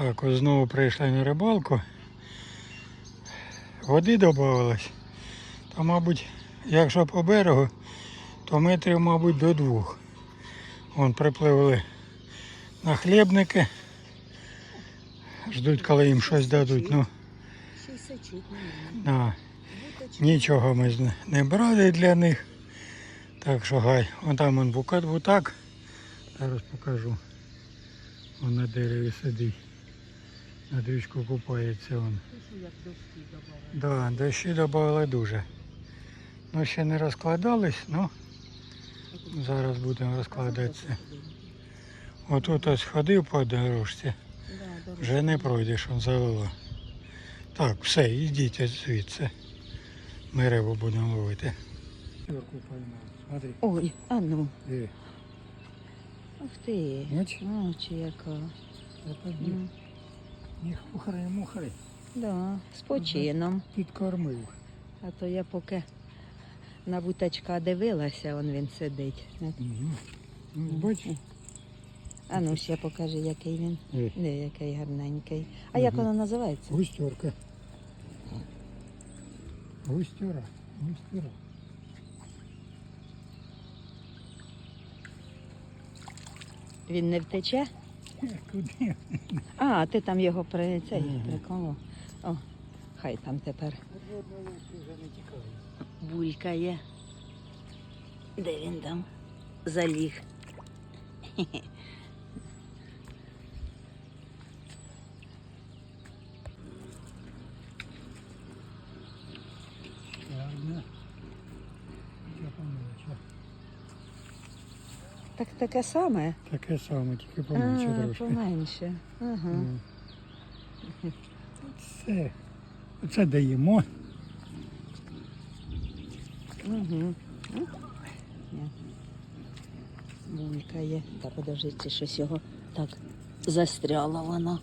Так, ось знову прийшли на рибалку. Води додавалось. То, мабуть, якщо по берегу, то метрів, мабуть, до двох. Вон припливли на хлібники. Ждуть, коли їм щось дадуть. Ну, на, нічого ми не брали для них. Так що гай, вон там он букет бутак. Зараз покажу. Он на дереві сидить. На дрючку купається он. Да, дощі додали дуже. Ну ще не розкладались, ну зараз будемо розкладатися. Отут ось ходив по дорожці, вже не пройдеш, он завело. Так, все, йдіть звідси. Ми рибу будемо ловити. Смотри. Ой, а ну, Диви. ух ти. Бач? Очі яка. Я подів. М, Не мухари. Да, з почином. Підкормив. А то я поки на бутачка дивилася, он він сидить. Угу. Ну, бач? А ну ще покажи, який він. Диви. Не, який гарненький. А як Мгм. воно називається? Густерка. Густера. Густера. Він не втече? Куди? А, ти там його при цей приколов. О, хай там тепер булькає. Де він там? Заліг. Ладно. Я помилоча. Так таке саме? Таке саме, тільки поменше а, трошки. поменше. Ага. Ну. Це, це даємо. Угу. Булькає. Та подожди, щось його так застряла воно.